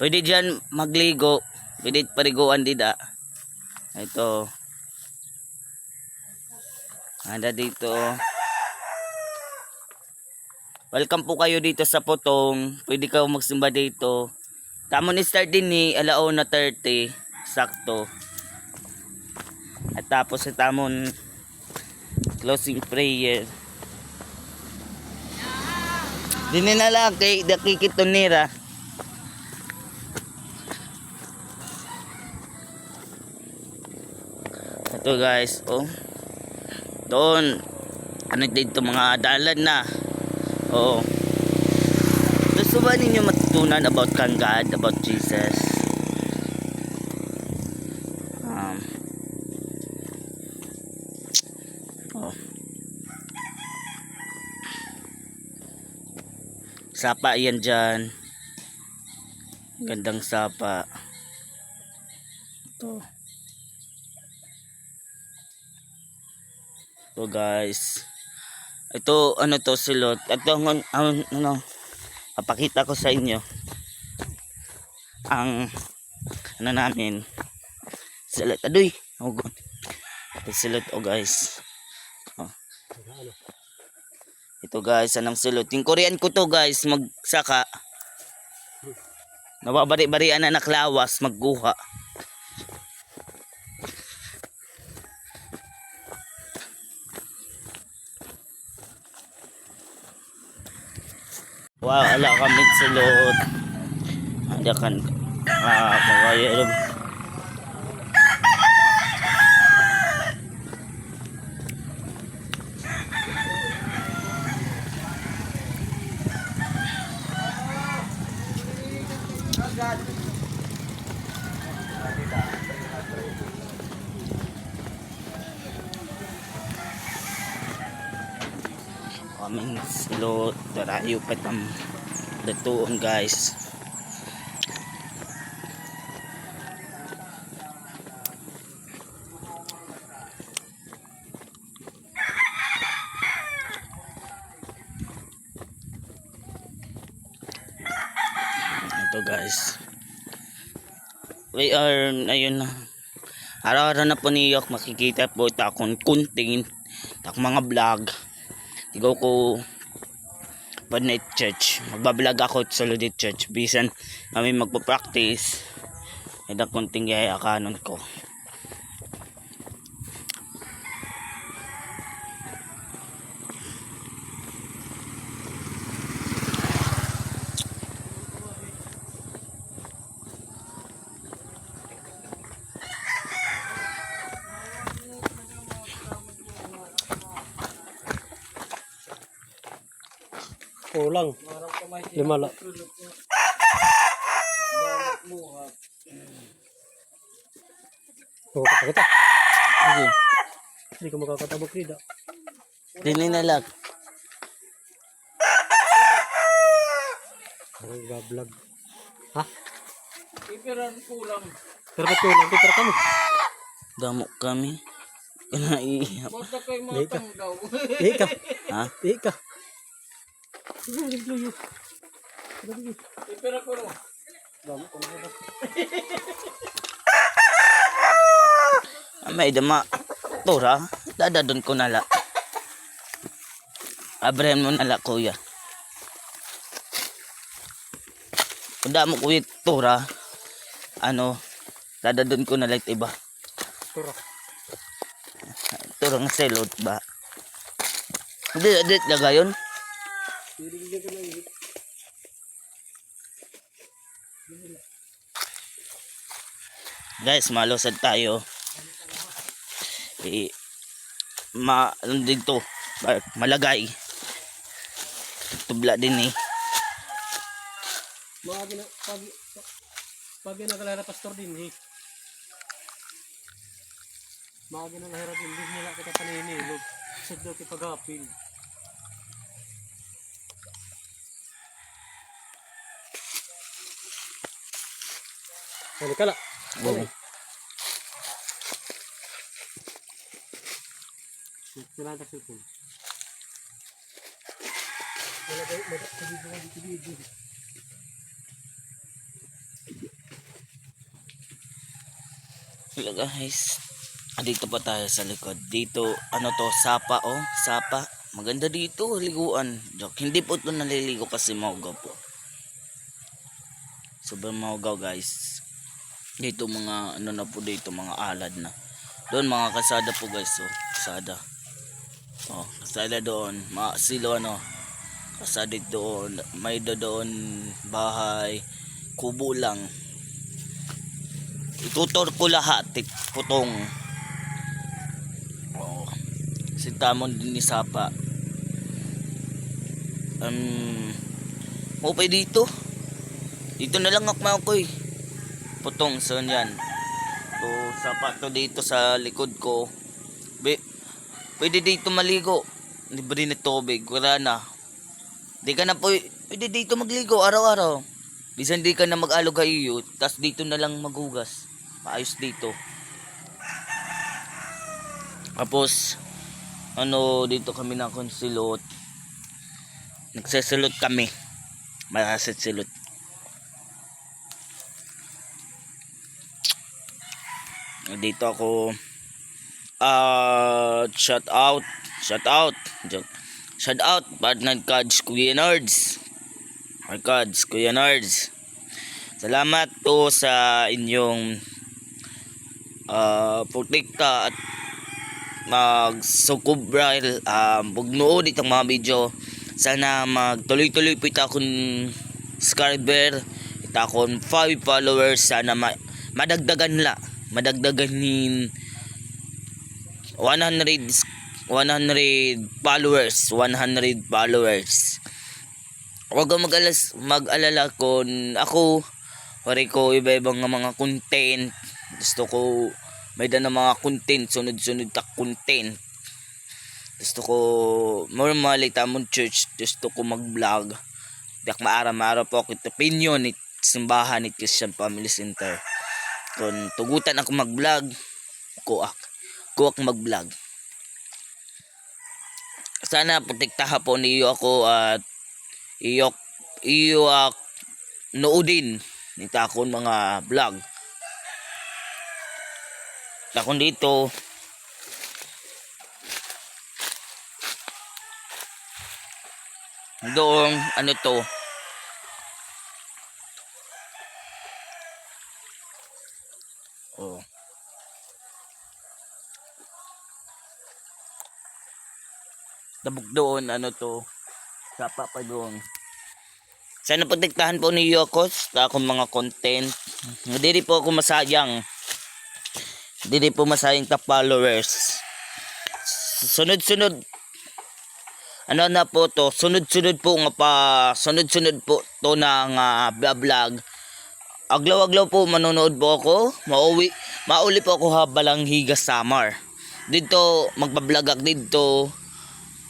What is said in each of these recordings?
Pwede dyan magligo. Pwede pariguan dida. Ito. Anda dito. Welcome po kayo dito sa Potong. Pwede kayo magsimba dito. Tamon ni start din ni alauna 30. Sakto. At tapos sa tamon closing prayer. Dini na kay dakikito nira. Ito guys, oh. Doon. Ano dito mga dalan na. Oo. Gusto ba ninyo matutunan about kang God, about Jesus? Um, oh. Sapa yan dyan. Gandang sapa. Ito. Ito guys. Ito ano to silot. Ito ang ano papakita ko sa inyo ang ano namin silot adoy oh god ito silot oh guys oh. ito guys anong silot yung korean ko to guys magsaka nababari-barian na naklawas magguha Wow, ala kami sulod. Ada kan ah kaya Darayo pa tam datuon guys. Ito guys. We are, ayun na. Araw-araw na po niyok makikita po ta akong kunting tak mga vlog. Tigaw ko Badnight Church. Magbablog ako sa Ludit Church. Bisan kami magpa-practice. Eda kunting gaya kanon ko. Kulang. Lima la. Oh, kata kita. Sige. Hindi ka makakatabok rida. Dili na lang. Ang gablog. Ha? Ipiran kulang. Pero ba't kulang? Pipira ka mo. Damo kami. Kanaiyak. Basta kay Di ka. matang daw. Ihi ka. Ha? Ihi ka. Ipira ko ro. May dama. Tora. Dadadon ko nala. Abraham mo nala kuya. Kung damo kuya tora. Ano. Dadadon ko nala iba. Turo. Tora nga selot ba? Hindi, hindi talaga Guys, malusad tayo. Eh, ma, ano dito, malagay. Tubla din eh. Mga gina, pag, pag nakalara pastor din eh. Mga gina nahirap hindi nila kita panini. Lug, sudlo kita pagapil. Ano ka la? Oo. Sila ang cellphone. Wala kayo, wala wala kayo, wala kayo. Hello guys. Dito pa tayo sa likod. Dito, ano to, sapa oh, sapa. Maganda dito, liguan. Joke. Hindi po ito naliligo kasi maugaw po. Sobrang maugaw guys. Dito mga, ano na po dito, mga alad na. Doon mga kasada po guys, oh. Kasada. Oh, kasada doon. Mga silo ano. Kasada doon. May do doon bahay. Kubo lang. Itutor ko lahat, putong. Oh. Sintamon din ni Sapa. Um, okay dito. Dito na lang ako ko eh. Putong, so yan. To dito sa likod ko. Be, pwede dito maligo. Libre na tubig, wala na. Di ka na po, pwede dito magligo araw-araw. Bisan di ka na mag-alog kayo, tas dito na lang maghugas. Maayos dito. Tapos, ano, dito kami na konsilot. Nagsasalot kami. Marasit silot. Dito ako ah shout out. Shout out. Shout out partner cards Kuya Nerds. My cards Kuya Nerds. Salamat to sa inyong ah protekta at magsukubral um, bugnood itong mga video. Sana magtuloy-tuloy po ito akong subscriber ito akong 5 followers. Sana ma madagdagan la madagdagan nin 100 100 followers 100 followers. Huwag kang mag-alas mag-alala kung ako pare ko iba-ibang mga content. Gusto ko may na mga content sunod-sunod ta content. Gusto ko normally tamon church gusto ko mag-vlog. Dak maara-mara po ako opinion it simbahan it Christian Family Center. Kung tugutan ako mag-vlog kuak mag-vlog. Sana protektahan po niyo ako at iyok iyo ak noodin nita akong mga vlog. Takon dito doon ano to Dabog doon, ano to, sapa pa doon. Sana pagdiktahan po niyo ako sa akong mga content. Hindi po ako masayang. Hindi po masayang ta followers. Sunod-sunod. Ano na po to? Sunod-sunod po nga pa. Sunod-sunod po to na nga vlog. Aglaw-aglaw po manonood po ako. Mauwi, mauli po ako habalang higa summer. Dito, magbablog ako dito.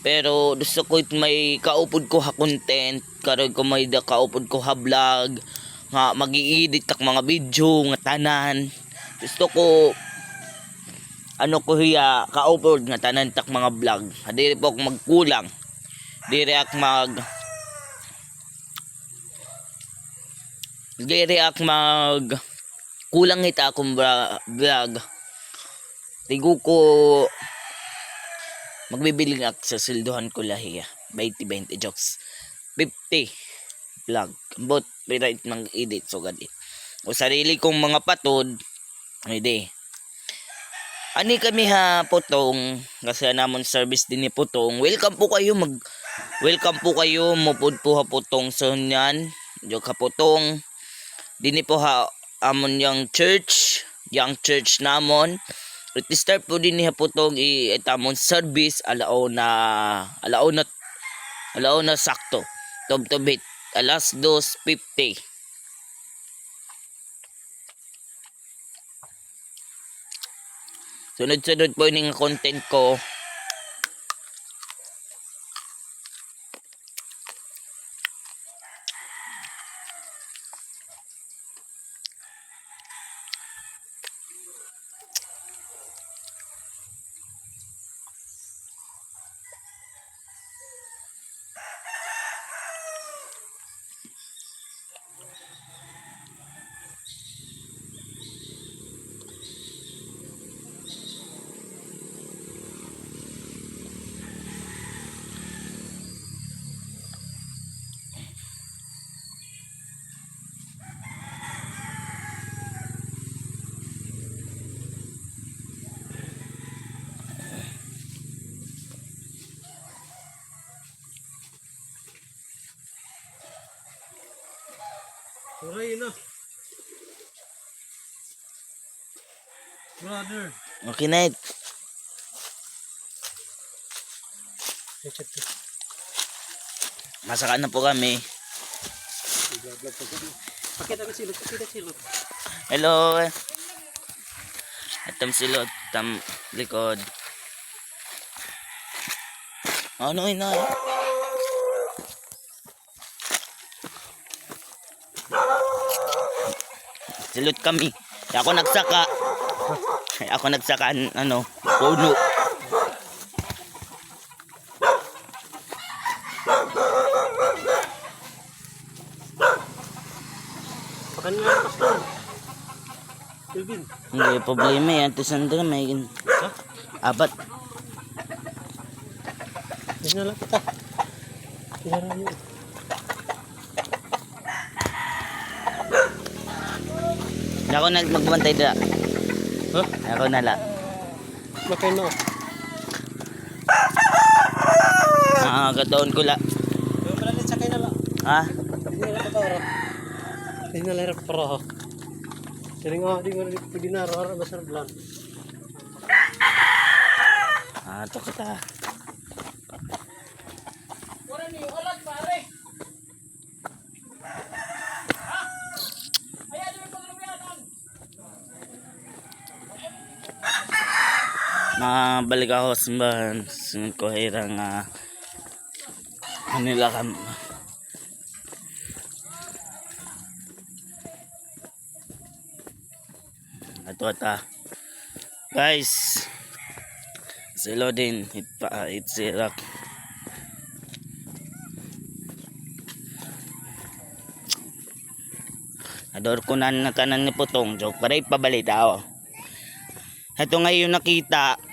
Pero gusto ko it may kaupod ko ha content, karon ko may da kaupod ko ha vlog, nga magi-edit tak mga video nga tanan. Gusto ko ano ko hiya kaupod nga tanan tak mga vlog. Dili po ako magkulang. Dili ak mag Dili ak mag kulang ita akong vlog. Tigo ko magbibili ako sa silduhan ko lahiya. 20-20 jokes. 50 vlog but right ng edit so gadi. O sarili kong mga patod hindi ani kami ha putong. Kasi namon service din ni putong. Welcome po kayo mag welcome po kayo mupod po ha putong. So yan jok ha putong. Dini po ha amon yung church yung church namon Start po din niya po itong itamon service alao na alao na alao na sakto. Tob tobit alas 2.50. Sunod-sunod po yung content ko. Turay na. Brother. Okay na it. Headshot ko. Masaka na po kami. Hello. Atam silot, tam likod. Ano ina? Silot kami. Ako nagsaka. Ako nagsaka an- ano, puno. Pakan nga ang pastor. Kelvin. Hindi problema yan. Ate Sandra may Ha? apat. Dinala kita. Dinala Ako nag magbantay dira. Ha? Ako na la. Makay na. Ah, kataon ko la. Yung malalit sa kayo na lang. Ha? Dinala ra para ha. Kaya nga di ko rin dinaro ara masarap lang. Ah, to kita. Wala ni ulat pare. Ha? Ayan yung paglabianan. Sa simbahan. Sunod ko hirang ah, Manila kam. Ato ata. Guys. Silo din. It pa it sirak. Ador ko na na kanan ni Putong. Joke. Para ipabalita ako. Ito ngayon nakita,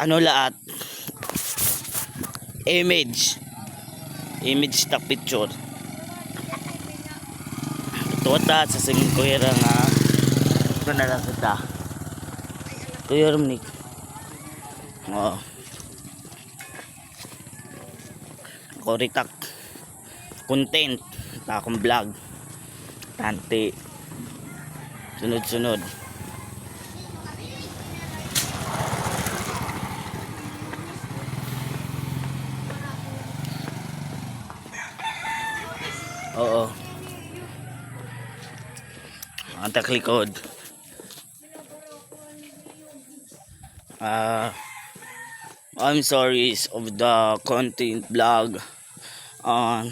ano lahat, image, image stock picture. Ito ata, sa singin ko yung nga, ito na lang kita. Ito yung Nick. Oo. Ako ritak. Content. Ito akong vlog. Tante. Sunod-sunod. Oo. Ang taklikod. Ah, I'm sorry of the content vlog. Ah,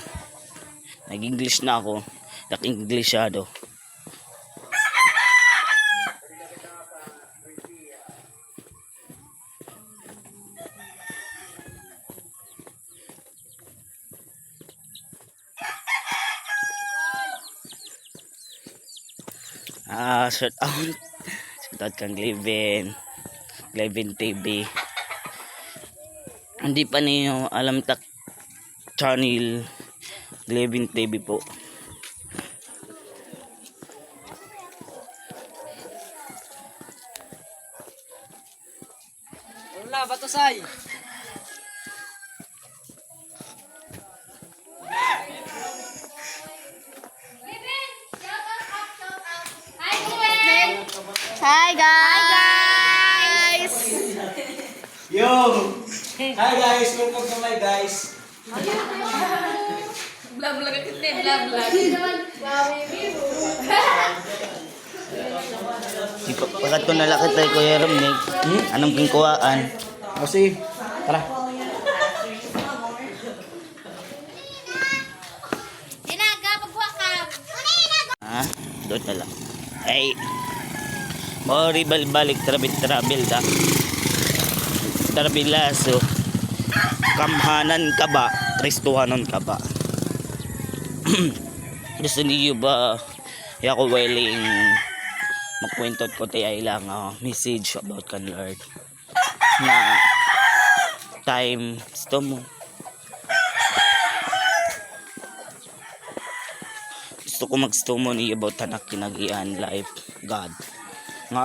nag-English na ako. Nag-Englishado. Ah, shout out. Shout out kang Glevin. Glevin TV. Hindi pa niyo alam tak channel Glevin TV po. Hi guys! Yo! Hi guys! Welcome to my guys! Blah blah ka kita, blah blah. Ipa- Pagkat ko nalakit tayo Kuya Romnick, anong kingkuhaan? Kasi, tara. Dinaga, pagbuha ka. Ha? Doon na lang. Ay, Mori balik trabil trabil da. Trabilaso. Kamhanan ka ba? Kristuhanon ka ba? Gusto niyo ba ako willing magkwentot ko tayo ilang uh, message about kan Lord na time gusto mo gusto ko maggusto mo ni about tanak kinagian life God nga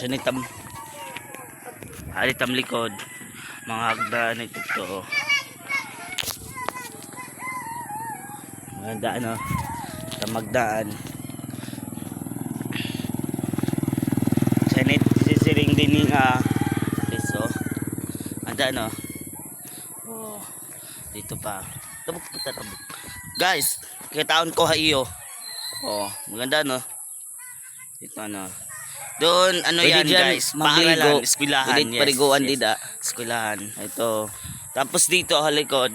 Sanitam. Alitam likod. Mga hagdan ito to. Mga daan oh. Tamagdaan. Sanit sisiring din nga. Eso. Anda no. Oh. Dito pa. Tabok kita tabok. Guys, kitaon ko ha iyo. Oh, maganda no. Dito ano. Doon ano Pwede yan dyan guys, magligo. paaralan, eskwelahan. Pwede pariguan dida. Eskwelahan. Ito. Tapos dito halikod.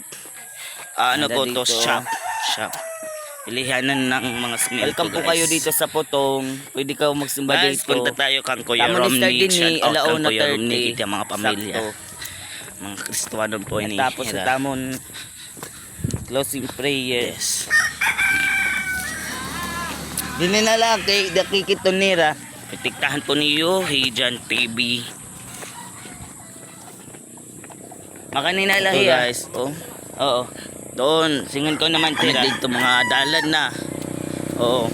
ah, ano Anda po to dito. shop. Shop. Pilihanan ng mga smell Welcome po kayo dito sa Potong. Pwede ka magsimba Guys, dito. punta tayo kang Kuya Tamo ni Romney. Star din ni Shout out alauna kang Kuya 30. Romney. Kita mga pamilya. Sakto. Mga Kristiyano po ini. Tapos sa tamon closing prayer. Yes. Dili na lang kay dakikito nira. Pitiktahan po niyo, Hijan TV. Makanina Ito lahi ah. guys, oh. Oo. Doon, singon ko naman tira. Dito mga dalan na. Oo.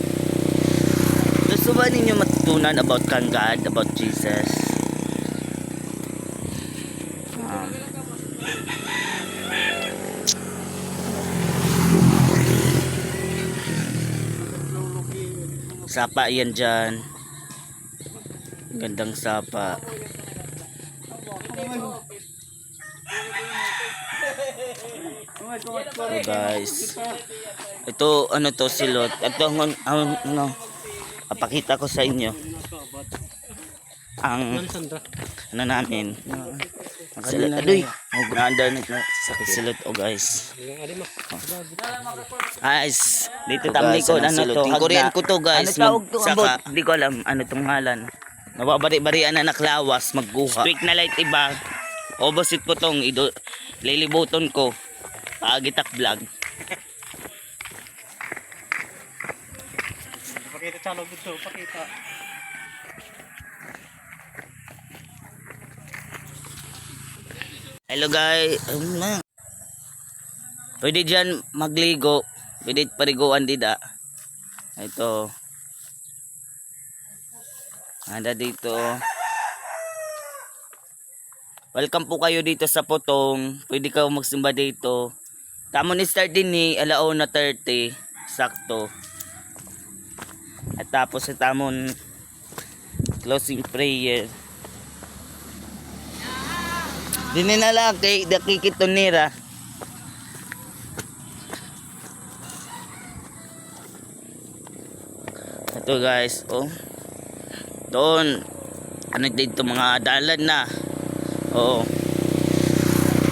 Gusto ba ninyo matutunan about kang God, about Jesus? Um, sapa yan dyan. Gandang sapa. So guys. Ito ano to silot. Ito ang ang- ano papakita ko sa inyo. Ang ano namin. Silot adoy. Oh, granda na sa silot oh guys. Guys, dito tamli guys, ko ano to. Korean ko to, guys. Ano tawag to? Hindi ko alam ano tong ngalan. Nababari-barian na naklawas, magguha. Speak na light iba. Opposite ko tong ido lilibuton ko. Pagitak vlog. Pakita chalo dito, pakita. Hello guys. Pwede dyan magligo. Pwede pariguan dida. Ito. Anda dito. Welcome po kayo dito sa Potong. Pwede ka magsimba dito. Tamo ni start din ni alauna 30. Sakto. At tapos sa tamon closing prayer. Dili na lang kay dakikito nira. Ito guys, oh. Doon, ano dito mga dalan na. Oo.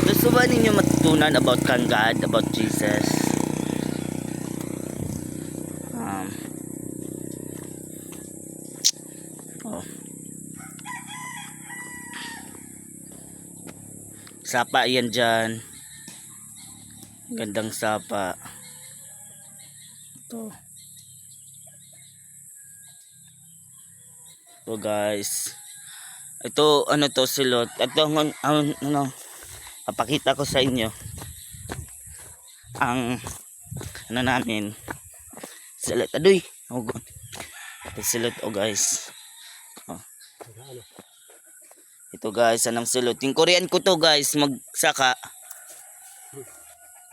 Gusto ba ninyo matutunan about kang God, about Jesus? Um, oh. Sapa yan dyan. Gandang sapa. Ito. So guys, ito ano to silot. Ito ang ano papakita ko sa inyo. Ang ano namin. Silot adoy. Oh god. Ito silot oh guys. Oh. ito guys anong silot? Yung korean ko to guys magsaka.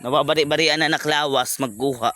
Nababari-barian na naklawas magguha